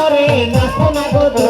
করে নাচো না গো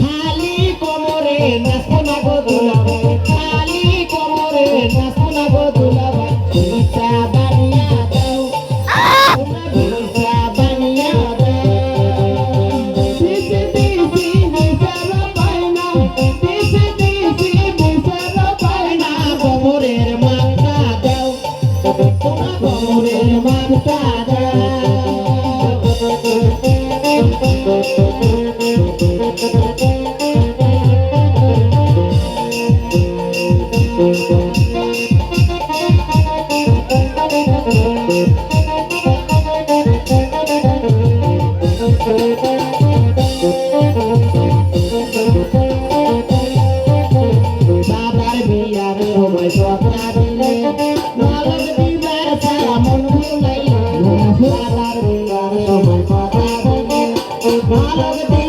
খালি কোমরে নাচতে না গো Bye-bye, be out of my job, I believe. Now let me be better, I'm on ভালো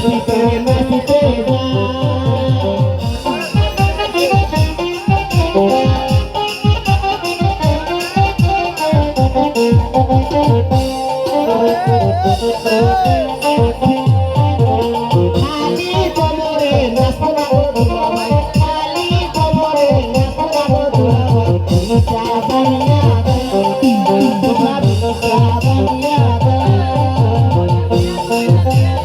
Gracias.